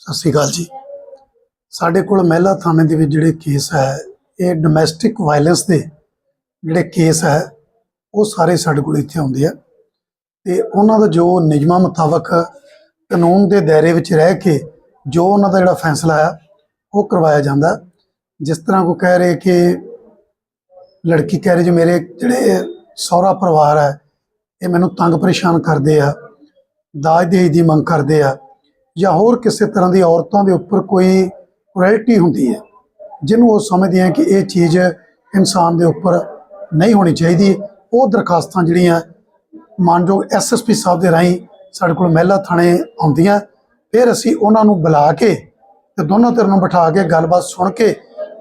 ਸਤਿ ਸ਼੍ਰੀ ਅਕਾਲ ਜੀ। ਸਾਡੇ ਕੋਲ ਮਹਿਲਾ ਥਾਣੇ ਦੇ ਵਿੱਚ ਜਿਹੜੇ ਕੇਸ ਹੈ, ਇਹ ਡੋਮੈਸਟਿਕ ਵਾਇਲੈਂਸ ਦੇ ਜਿਹੜੇ ਕੇਸ ਹੈ, ਉਹ ਸਾਰੇ ਸਾਡੇ ਕੋਲ ਇੱਥੇ ਆਉਂਦੇ ਆ। ਤੇ ਉਹਨਾਂ ਦਾ ਜੋ ਨਿਯਮਾਂ ਮੁਤਾਬਕ ਕਾਨੂੰਨ ਦੇ ਦਾਇਰੇ ਵਿੱਚ ਰਹਿ ਕੇ ਜੋ ਉਹਨਾਂ ਦਾ ਜਿਹੜਾ ਫੈਸਲਾ ਆ, ਉਹ ਕਰਵਾਇਆ ਜਾਂਦਾ। ਜਿਸ ਤਰ੍ਹਾਂ ਕੋ ਕਹਿ ਰਹੇ ਕਿ ਲੜਕੀ ਕਹਿ ਰਹੀ ਜੀ, ਮੇਰੇ ਜਿਹੜੇ ਸਹੁਰਾ ਪਰਿਵਾਰ ਹੈ, ਇਹ ਮੈਨੂੰ ਤੰਗ ਪਰੇਸ਼ਾਨ ਕਰਦੇ ਆ, ਦਾਜ ਦੇਜ ਦੀ ਮੰਗ ਕਰਦੇ ਆ ਜਾਂ ਹੋਰ ਕਿਸੇ ਤਰ੍ਹਾਂ ਦੀ ਔਰਤਾਂ ਦੇ ਉੱਪਰ ਕੋਈ ਕੁਰੈਲਿਟੀ ਹੁੰਦੀ ਹੈ ਜਿਹਨੂੰ ਉਹ ਸਮਝਦੇ ਆ ਕਿ ਇਹ ਚੀਜ਼ ਇਨਸਾਨ ਦੇ ਉੱਪਰ ਨਹੀਂ ਹੋਣੀ ਚਾਹੀਦੀ। ਉਹ ਦਰਖਾਸਤਾਂ ਜਿਹੜੀਆਂ ਮਾਨਯੋਗ ਐਸਐਸਪੀ ਸਾਹਿਬ ਦੇ ਰਾਹੀਂ ਸਾਡੇ ਕੋਲ ਮਹਿਲਾ ਥਾਣੇ ਆਉਂਦੀਆਂ ਫਿਰ ਅਸੀਂ ਉਹਨਾਂ ਨੂੰ ਬੁਲਾ ਕੇ ਤੇ ਦੋਨੋਂ ਧਿਰ ਨੂੰ ਬਿਠਾ ਕੇ ਗੱਲਬਾਤ ਸੁਣ ਕੇ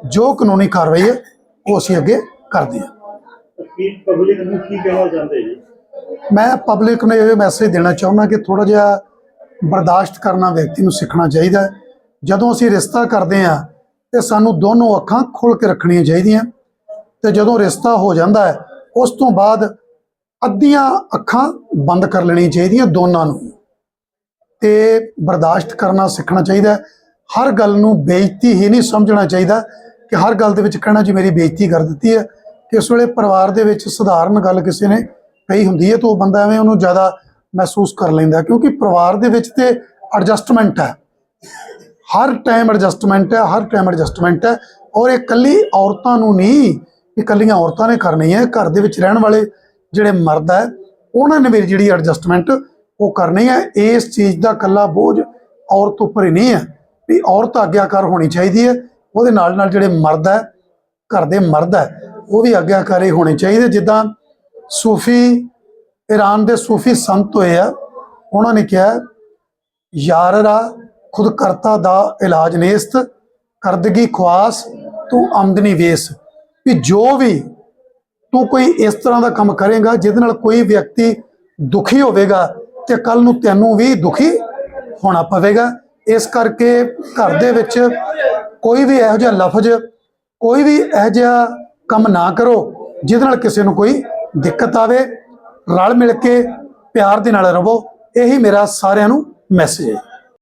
ਜੋ ਕਾਨੂੰਨੀ ਕਾਰਵਾਈ ਹੈ ਉਹ ਅਸੀਂ ਅੱਗੇ ਕਰਦੇ ਹਾਂ। ਕੀ ਪਬਲਿਕ ਨੂੰ ਕੀ ਕਹਿਣਾ ਚਾਹੁੰਦੇ ਜੀ? ਮੈਂ ਪਬਲਿਕ ਨੂੰ ਇਹ ਮੈਸੇਜ ਦੇਣਾ ਚਾਹੁੰਦਾ ਕਿ ਥੋੜਾ ਜਿਹਾ ਬਰਦਾਸ਼ਤ ਕਰਨਾ ਵਿਅਕਤੀ ਨੂੰ ਸਿੱਖਣਾ ਚਾਹੀਦਾ ਹੈ। ਜਦੋਂ ਅਸੀਂ ਰਿਸ਼ਤਾ ਕਰਦੇ ਹਾਂ, ਤੇ ਸਾਨੂੰ ਦੋਨੋਂ ਅੱਖਾਂ ਖੋਲ ਕੇ ਰੱਖਣੀਆਂ ਚਾਹੀਦੀਆਂ। ਤੇ ਜਦੋਂ ਰਿਸ਼ਤਾ ਹੋ ਜਾਂਦਾ ਹੈ, ਉਸ ਤੋਂ ਬਾਅਦ ਅੱਧੀਆਂ ਅੱਖਾਂ ਬੰਦ ਕਰ ਲੈਣੀਆਂ ਚਾਹੀਦੀਆਂ ਦੋਨਾਂ ਨੂੰ। ਤੇ ਬਰਦਾਸ਼ਤ ਕਰਨਾ, ਸਿੱਖਣਾ ਚਾਹੀਦਾ ਹਰ ਗੱਲ ਨੂੰ ਬੇਇੱਜ਼ਤੀ ਹੀ ਨਹੀਂ ਸਮਝਣਾ ਚਾਹੀਦਾ ਕਿ ਹਰ ਗੱਲ ਦੇ ਵਿੱਚ ਕਹਿਣਾ ਜੀ ਮੇਰੀ ਬੇਇੱਜ਼ਤੀ ਕਰ ਦਿੱਤੀ ਹੈ। ਕਿ ਉਸ ਵੇਲੇ ਪਰਿਵਾਰ ਦੇ ਵਿੱਚ ਸਧਾਰਨ ਗੱਲ ਕਿਸੇ ਨੇ ਕਹੀ ਹੁੰਦੀ ਹੈ, ਤਾਂ ਉਹ ਬੰਦਾ ਐਵੇਂ ਉਹਨੂੰ ਜ਼ਿਆਦਾ ਮਹਿਸੂਸ ਕਰ ਲੈਂਦਾ, ਕਿਉਂਕਿ ਪਰਿਵਾਰ ਦੇ ਵਿੱਚ ਤੇ ਐਡਜਸਟਮੈਂਟ ਹੈ। ਹਰ ਟਾਈਮ ਐਡਜਸਟਮੈਂਟ ਹੈ, ਹਰ ਟਾਈਮ ਐਡਜਸਟਮੈਂਟ ਹੈ। ਔਰ ਇਹ ਕੱਲੀ ਔਰਤਾਂ ਨੂੰ ਨਹੀਂ, ਇਹ ਕੱਲੀਆਂ ਔਰਤਾਂ ਨੇ ਕਰਨੀ ਹੈ। ਘਰ ਦੇ ਵਿੱਚ ਰਹਿਣ ਵਾਲੇ ਜਿਹੜੇ ਮਰਦ ਹੈ, ਉਹਨਾਂ ਨੇ ਵੀ ਜਿਹੜੀ ਐਡਜਸਟਮੈਂਟ ਉਹ ਕਰਨੀ ਹੈ। ਇਸ ਚੀਜ਼ ਦਾ ਕੱਲਾ ਬੋਝ ਔਰਤ ਉੱਪਰ ਹੀ ਨਹੀਂ ਹੈ ਵੀ ਔਰਤ ਆਗਿਆਕਾਰ ਹੋਣੀ ਚਾਹੀਦੀ ਹੈ। ਉਹਦੇ ਨਾਲ ਨਾਲ ਜਿਹੜੇ ਮਰਦ ਹੈ, ਘਰ ਦੇ ਮਰਦ ਹੈ, ਉਹ ਵੀ ਆਗਿਆਕਾਰੀ ਹੋਣੇ ਚਾਹੀਦੇ। ਜਿੱਦਾਂ ਸੂਫੀ ਈਰਾਨ ਦੇ ਸੂਫੀ ਸੰਤ ਹੋਏ ਆ, ਉਹਨਾਂ ਨੇ ਕਿਹਾ, ਯਾਰਰਾ ਖੁਦ ਕਰਤਾ ਦਾ ਇਲਾਜ ਨੇਸਤ ਕਰਦਗੀ ਖਵਾਸ ਤੂੰ ਆਮਦਨੀ ਵੇਸ। ਵੀ ਜੋ ਵੀ ਤੂੰ ਕੋਈ ਇਸ ਤਰ੍ਹਾਂ ਦਾ ਕੰਮ ਕਰੇਗਾ, ਜਿਹਦੇ ਨਾਲ ਕੋਈ ਵਿਅਕਤੀ ਦੁਖੀ ਹੋਵੇਗਾ ਤੇ ਕੱਲ ਨੂੰ ਤੈਨੂੰ ਵੀ ਦੁਖੀ ਹੋਣਾ ਪਵੇਗਾ। ਇਸ ਕਰਕੇ ਘਰ ਦੇ ਵਿੱਚ ਕੋਈ ਵੀ ਇਹੋ ਜਿਹਾ ਲਫ਼ਜ਼, ਕੋਈ ਵੀ ਇਹੋ ਜਿਹਾ ਕੰਮ ਨਾ ਕਰੋ, ਜਿਹਦੇ ਨਾਲ ਕਿਸੇ ਨੂੰ ਕੋਈ ਦਿੱਕਤ ਆਵੇ। ਰਲ ਮਿਲ ਕੇ ਪਿਆਰ ਦੇ ਨਾਲ ਰਹੋ ਇਹੀ ਮੇਰਾ ਸਾਰਿਆਂ ਨੂੰ ਮੈਸੇਜ ਹੈ।